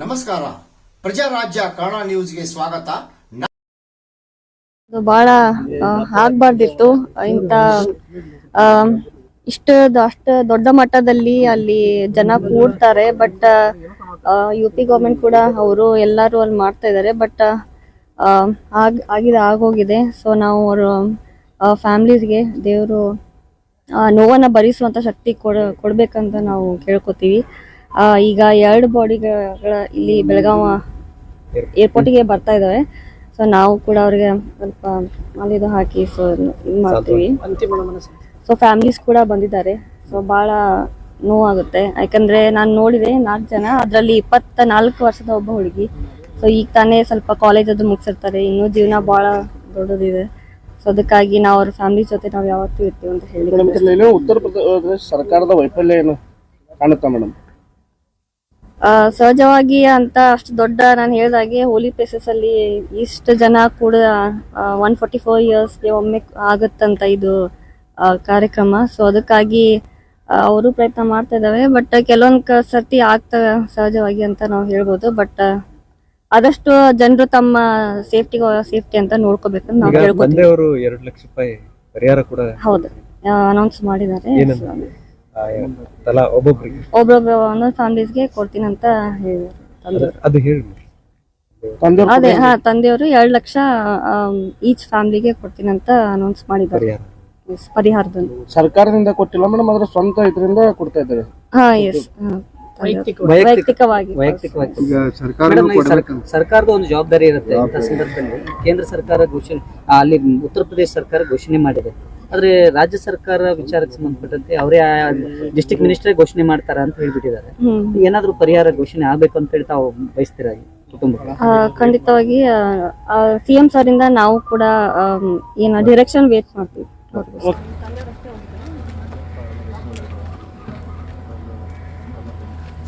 ನಮಸ್ಕಾರ. ಪ್ರಜಾರಾಜ್ಯ ಕನ್ನಡ ನ್ಯೂಸ್ಗೆ ಸ್ವಾಗತ. ಬಹಳ ಆಗ್ಬಾರ್ದಿತ್ತು. ಇಂತ ಇಷ್ಟ ಅಷ್ಟ ದೊಡ್ಡ ಮಟ್ಟದಲ್ಲಿ ಅಲ್ಲಿ ಜನ ಕೂಡ್ತಾರೆ. ಬಟ್ ಯು ಪಿ ಗೌರ್ಮೆಂಟ್ ಕೂಡ ಅವರು ಎಲ್ಲರೂ ಅಲ್ಲಿ ಮಾಡ್ತಾ ಇದ್ದಾರೆ. ಬಟ್ ಆಗ್ ಆಗಿದೆ ಆಗೋಗಿದೆ. ಸೊ ನಾವು ಅವರು ಫ್ಯಾಮ್ಲೀಸ್ಗೆ ದೇವರು ನೋವನ್ನ ಭರಿಸುವಂತ ಶಕ್ತಿ ಕೊಡ ಕೊಡ್ಬೇಕಂತ ನಾವು ಕೇಳ್ಕೊತೀವಿ. ಆ, ಈಗ ಎರಡು ಬಾಡಿಗಳ ಇಲ್ಲಿ ಬೆಳಗಾವ ಏರ್ಪೋರ್ಟಿಗೆ ಬರ್ತಾ ಇದಾವೆ. ಸೊ ನಾವು ಕೂಡ ಅವ್ರಿಗೆ ಸ್ವಲ್ಪ ಅಲ್ಲಿದು ಹಾಕಿ ಸೊ ಇದು ಮಾಡ್ತೀವಿ. ಸೊ ಫ್ಯಾಮಿಲೀಸ್ ಕೂಡ ಬಂದಿದ್ದಾರೆ. ಸೊ ಬಹಳ ನೋವಾಗುತ್ತೆ. ಯಾಕಂದ್ರೆ ನಾನು ನೋಡಿದೆ ನಾಲ್ಕು ಜನ ಅದರಲ್ಲಿ ಇಪ್ಪತ್ತ ನಾಲ್ಕು ವರ್ಷದ ಒಬ್ಬ ಹುಡುಗಿ. ಸೊ ಈಗ ತಾನೇ ಸ್ವಲ್ಪ ಕಾಲೇಜ್ ಅದು ಮುಗಿಸಿರ್ತಾರೆ. ಇನ್ನೂ ಜೀವನ ಬಹಳ ದೊಡ್ಡದಿದೆ. ಸೊ ಅದಕ್ಕಾಗಿ ನಾವು ಅವ್ರ ಫ್ಯಾಮಿಲಿ ಜೊತೆ ನಾವು ಯಾವತ್ತೂ ಇರ್ತೀವಿ ಅಂತ ಹೇಳಿ ಉತ್ತರ ಪ್ರದೇಶ ಸರ್ಕಾರದ ವೈಫಲ್ಯ ಏನು ಕಾಣುತ್ತಾ ಮೇಡಮ್ ಆ, ಸಹಜವಾಗಿ ಅಂತ ಅಷ್ಟು ದೊಡ್ಡ ನಾನು ಹೇಳಿದಾಗೆ ಹೋಲಿ ಪ್ಲೇಸಸ್ ಅಲ್ಲಿ ಇಷ್ಟು ಜನ ಕೂಡ ಒನ್ ಫೋರ್ಟಿ ಫೋರ್ ಇಯರ್ಸ್ಗೆ ಒಮ್ಮೆ ಆಗುತ್ತಂತ ಇದು ಆ, ಕಾರ್ಯಕ್ರಮ. ಸೊ ಅದಕ್ಕಾಗಿ ಅವರು ಪ್ರಯತ್ನ ಮಾಡ್ತಾ ಇದಾವೆ ಬಟ್ ಕೆಲವೊಂದು ಸರ್ತಿ ಆಗ್ತವೆ ಸಹಜವಾಗಿ ಅಂತ ನಾವು ಹೇಳ್ಬೋದು. ಬಟ್ ಆದಷ್ಟು ಜನರು ತಮ್ಮ ಸೇಫ್ಟಿ ಸೇಫ್ಟಿ ಅಂತ ನೋಡ್ಕೋಬೇಕು ನಾವು ಈಗ ಹೇಳ್ಕೊತೀವಿ. ಬಂದೆಯವರು ಎರಡು ಲಕ್ಷ ರೂಪಾಯಿ ಪರಿಹಾರ ಕೂಡ ಹೌದು. ಅನೌನ್ಸ್ ಮಾಡಿದ್ದಾರೆ. ತಲಾ ಒಬ್ಬೊಬ್ರಿಗೆ. ಒಂದೊಂದು ಫ್ಯಾಮಿಲೀಸ್ಗೆ ಕೊಡ್ತೀನಿ ಅಂತ ಹೇಳಿದ್ದಾರೆ. ಅದು- ಹೇಳಿ. ತಂದೆಯವ್ರು ಅದೇ ಹಾ ತಂದೆಯವರು ಎರಡು ಲಕ್ಷ ಈಚ್ ಫ್ಯಾಮಿಲಿಗೆ ಕೊಡ್ತೀನಿ ಅಂತ ಅನೌನ್ಸ್ ಮಾಡಿದ್ದಾರೆ. ಪರಿಹಾರದಲ್ಲಿ. ಸರ್ಕಾರದಿಂದ ಕೊಟ್ಟಿಲ್ಲ ಮೇಡಮ್ ಅದ್ರ ಸ್ವಂತ ಇದರಿಂದ ಕೊಡ್ತಾ ಇದ್ದಾರೆ. ಹಾ ಎಸ್ ವೈಯಕ್ತಿಕವಾಗಿ. ವೈಯಕ್ತಿಕವಾಗಿ. ಈಗ ಮೇಡಮ್, ಈ ಸರ್- ಸರ್ಕಾರದ ಒಂದು ಜವಾಬ್ದಾರಿ ಇರುತ್ತೆ ಇಂಥ ಸಂದರ್ಭದಲ್ಲಿ ಕೇಂದ್ರ ಸರ್ಕಾರ ಘೋಷಣೆ ಆ, ಅಲ್ಲಿ ಉತ್ತರ ಪ್ರದೇಶ ಸರ್ಕಾರ ಘೋಷಣೆ ಮಾಡಿದೆ. ಆದ್ರೆ ರಾಜ್ಯ ಸರ್ಕಾರ ವಿಚಾರಕ್ಕೆ ಸಂಬಂಧಪಟ್ಟಂತೆ ಅವರೇ ಡಿಸ್ಟ್ರಿಕ್ಟ್ ಮಿನಿಸ್ಟರ್ ಘೋಷಣೆ ಮಾಡ್ತಾರ ಅಂತ ಹೇಳ್ಬಿಟ್ಟಿದ್ದಾರೆ. ಹ್ಮ್. ಏನಾದ್ರೂ ಪರಿಹಾರ ಘೋಷಣೆ ಆಗ್ಬೇಕು ಅಂತ ಹೇಳಿ ತಾವು ಬಯಸ್ತೀರಾ ಈ ಕುಟುಂಬಕ್ಕೆ? ಆ, ಖಂಡಿತವಾಗಿ ಸಿಎಂ ಸರ್ ಇಂದ ನಾವು ಕೂಡ ಆಮ್, ಏನ ಡೈರೆಕ್ಷನ್ ವೇಟ್ ಮಾಡ್ತೀವಿ.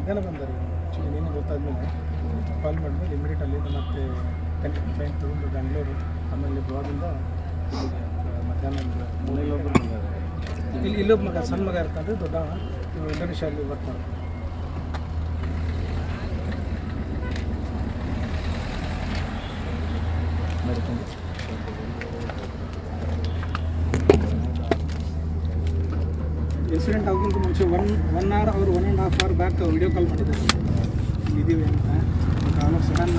ಮಧ್ಯಾಹ್ನ ಬಂದರು ಆ್ಯಕ್ಚುಲಿ ನೀನು ಗೊತ್ತಾದ್ಮೇಲೆ ಕಾಲ್ ಮಾಡಿದ್ಮೇಲೆ ಇಮಿಡಿಯೇಟ್ ಅಲ್ಲಿಂದ ಮತ್ತೆ ಕನೆಕ್ಟ್ ಟ್ರೈನ್ ತೊಗೊಂಡು ಬೆಂಗಳೂರು ಆಮೇಲೆ ಗೋವಾದಿಂದ ಮಧ್ಯಾಹ್ನ ಇಲ್ಲಿ ಇಲ್ಲೊಬ್ಬ ಮಗ ಸಣ್ಣ ಮಗ ಇರ್ತಾನೆ ದೊಡ್ಡ ಇವ ಇಂಡೋನೇಷ್ಯಲ್ಲಿ ವರ್ಕ್ ಮಾಡ್ತಾನೆ ಇನ್ಸಿಡೆಂಟ್ ಆಗೋಕ್ಕಿಂತ ಮುಂಚೆ ಒನ್ ಒನ್ ಅವರ್ ಅವರು one and half hour back video call ಮಾಡಿದ್ದಾರೆ. ಇದ್ದೀವಿ ಅಂತ. ಆಮೇಲೆ ಸಡನ್